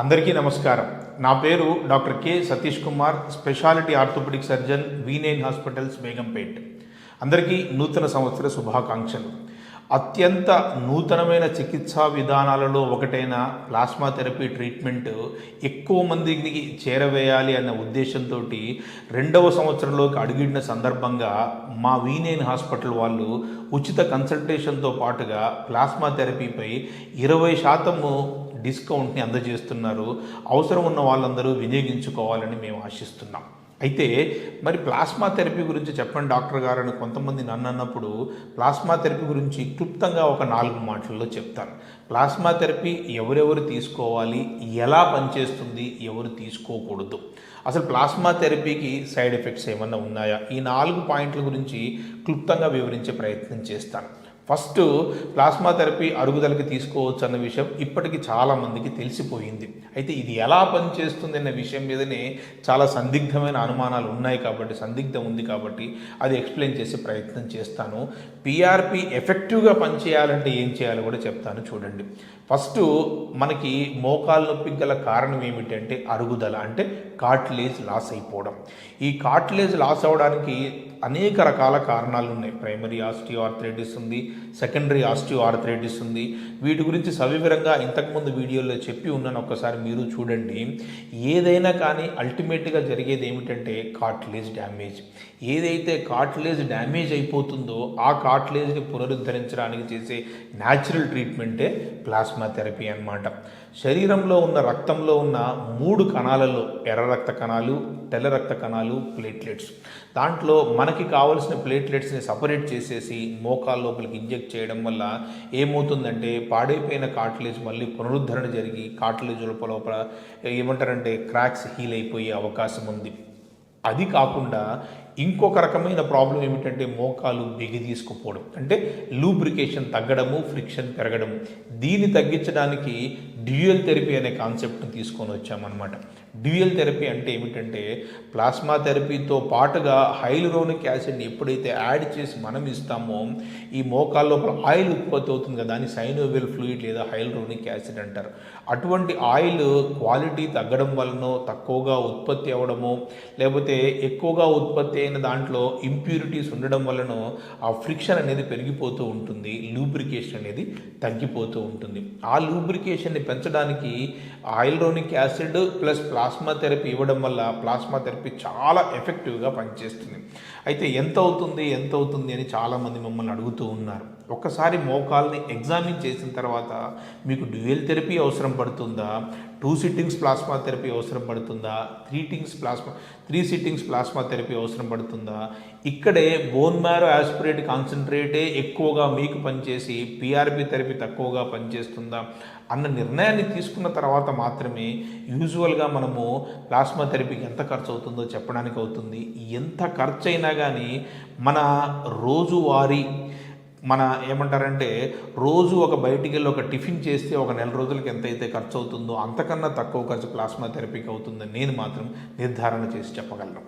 అందరికీ నమస్కారం. నా పేరు doctor K. Satish Kumar speciality orthopaedic surgeon వీనేన్ hospitals Begumpet అందరికీ నూతన సంవత్సర శుభాకాంక్షలు. అత్యంత నూతనమైన చికిత్సా విధానాలలో ఒకటైన ప్లాస్మా థెరపీ ట్రీట్మెంట్ ఎక్కువ మందికి చేరవేయాలి అన్న ఉద్దేశంతో రెండవ సంవత్సరంలోకి అడుగిడిన సందర్భంగా మా వీనేన్ హాస్పిటల్ వాళ్ళు ఉచిత కన్సల్టేషన్తో పాటుగా ప్లాస్మా థెరపీపై ఇరవై శాతము డిస్కౌంట్ని అందజేస్తున్నారు. అవసరం ఉన్న వాళ్ళందరూ వినియోగించుకోవాలని మేము ఆశిస్తున్నాం. అయితే మరి ప్లాస్మా థెరపీ గురించి చెప్పండి డాక్టర్ గారు అని కొంతమంది నన్ను అన్నప్పుడు ప్లాస్మా థెరపీ గురించి క్లుప్తంగా ఒక నాలుగు మాటల్లో చెప్తాను ప్లాస్మా థెరపీ ఎవరెవరు తీసుకోవాలి? ఎలా పనిచేస్తుంది? ఎవరు తీసుకోకూడదు? అసలు ప్లాస్మా థెరపీకి సైడ్ ఎఫెక్ట్స్ ఏమన్నా ఉన్నాయా? ఈ నాలుగు పాయింట్ల గురించి క్లుప్తంగా వివరించే ప్రయత్నం చేస్తాను. ఫస్ట్ ప్లాస్మా థెరపీ అరుగుదలకి తీసుకోవచ్చు అన్న విషయం ఇప్పటికి చాలామందికి తెలిసిపోయింది. అయితే ఇది ఎలా పనిచేస్తుంది అన్న విషయం మీదనే చాలా సందిగ్ధమైన అనుమానాలు ఉన్నాయి కాబట్టి సందిగ్ధం ఉంది కాబట్టి అది ఎక్స్ప్లెయిన్ చేసే ప్రయత్నం చేస్తాను. పీఆర్పి ఎఫెక్టివ్గా పనిచేయాలంటే ఏం చేయాలో కూడా చెప్తాను చూడండి. ఫస్ట్ మనకి మోకాలు నొప్పికి గల కారణం ఏమిటంటే అరుగుదల అంటే కాట్లేజ్ లాస్ అయిపోవడం. ఈ కాట్లేజ్ లాస్ అవడానికి అనేక రకాల కారణాలు ఉన్నాయి. ప్రైమరీ ఆస్టియో ఆర్థరైటిస్ ఉంది సెకండరీ ఆస్టియో ఆర్థరైటిస్ ఉంది. వీటి గురించి సవివరంగా ఇంతకుముందు వీడియోలో చెప్పి ఉన్నాను. ఒక్కసారి మీరు చూడండి. ఏదైనా కానీ అల్టిమేట్గా జరిగేది ఏమిటంటే కాట్లేజ్ డ్యామేజ్. ఏదైతే కాట్లేజ్ డ్యామేజ్ అయిపోతుందో ఆ కాట్లేజ్ని పునరుద్ధరించడానికి చేసే న్యాచురల్ ట్రీట్మెంటే ప్లాస్మా థెరపీ అన్నమాట. శరీరంలో ఉన్న రక్తంలో ఉన్న మూడు కణాలలో ఎర్ర రక్త కణాలు తెల్ల రక్త కణాలు ప్లేట్లెట్స్. దాంట్లో మనకి కావలసిన ప్లేట్లెట్స్ని సపరేట్ చేసేసి మోకాల లోపలికి ఇంజెక్ట్ చేయడం వల్ల ఏమవుతుందంటే పాడైపోయిన కార్టిలేజ్ మళ్ళీ పునరుద్ధరణ జరిగి కార్టిలేజ్ లోపల లోపల ఏమంటారంటే క్రాక్స్ హీల్ అయిపోయే అవకాశం ఉంది. అది కాకుండా ఇంకొక రకమైన ప్రాబ్లం ఏమిటంటే మోకాలు బిగి తీసుకుపోవడం. అంటే లూబ్రికేషన్ తగ్గడము ఫ్రిక్షన్ పెరగడం దీన్ని తగ్గించడానికి డ్యూయల్ థెరపీ అనే కాన్సెప్ట్ని తీసుకొని వచ్చామన్నమాట. డ్యూయల్ థెరపీ అంటే ఏమిటంటే ప్లాస్మా థెరపీతో పాటుగా హైలురోనిక్ యాసిడ్ని ఎప్పుడైతే యాడ్ చేసి మనం ఇస్తామో ఈ మోకాల లోపల ఆయిల్ ఉత్పత్తి అవుతుంది కదా దాన్ని సైనోవెల్ ఫ్లూయిడ్ లేదా హైలురోనిక్ యాసిడ్ అంటారు. అటువంటి ఆయిల్ క్వాలిటీ తగ్గడం వలన తక్కువగా ఉత్పత్తి అవ్వడము లేకపోతే ఎక్కువగా ఉత్పత్తి అయిన దాంట్లో ఇంప్యూరిటీస్ ఉండడం వలన ఆ ఫ్రిక్షన్ అనేది పెరిగిపోతూ ఉంటుంది లూబ్రికేషన్ అనేది తగ్గిపోతూ ఉంటుంది. ఆ లూబ్రికేషన్ని పెంచడానికి hyaluronic acid plus plasma therapy ఇవ్వడం వల్ల ప్లాస్మా థెరపీ చాలా ఎఫెక్టివ్గా పనిచేస్తుంది. అయితే ఎంత అవుతుంది ఎంత అవుతుంది అని చాలామంది మమ్మల్ని అడుగుతూ ఉన్నారు. ఒక్కసారి మోకాల్ని ఎగ్జామిన్ చేసిన తర్వాత మీకు డ్యూయల్ థెరపీ అవసరం పడుతుందా? టూ సిట్టింగ్స్ ప్లాస్మా థెరపీ అవసరం పడుతుందా? Three sittings plasma three sittings plasma therapy అవసరం పడుతుందా? ఇక్కడే బోన్ మ్యారో ఆస్పిరేట్ కాన్సన్ట్రేటే ఎక్కువగా మీకు పనిచేసి పిఆర్పి థెరపీ తక్కువగా పనిచేస్తుందా? అన్న నిర్ణయాన్ని తీసుకున్న తర్వాత మాత్రమే యూజువల్గా మనము ప్లాస్మా థెరపీకి ఎంత ఖర్చు అవుతుందో చెప్పడానికి అవుతుంది. ఎంత ఖర్చు అయినా కానీ మన రోజువారీ మన ఏమంటారంటే రోజు ఒక బయటికి వెళ్ళి ఒక టిఫిన్ చేస్తే ఒక నెల రోజులకి ఎంత అయితే ఖర్చు అవుతుందో అంతకన్నా తక్కువ ఖర్చు ప్లాస్మా థెరపీకి అవుతుందని నేను మాత్రం నిర్ధారణ చేసి చెప్పగలను.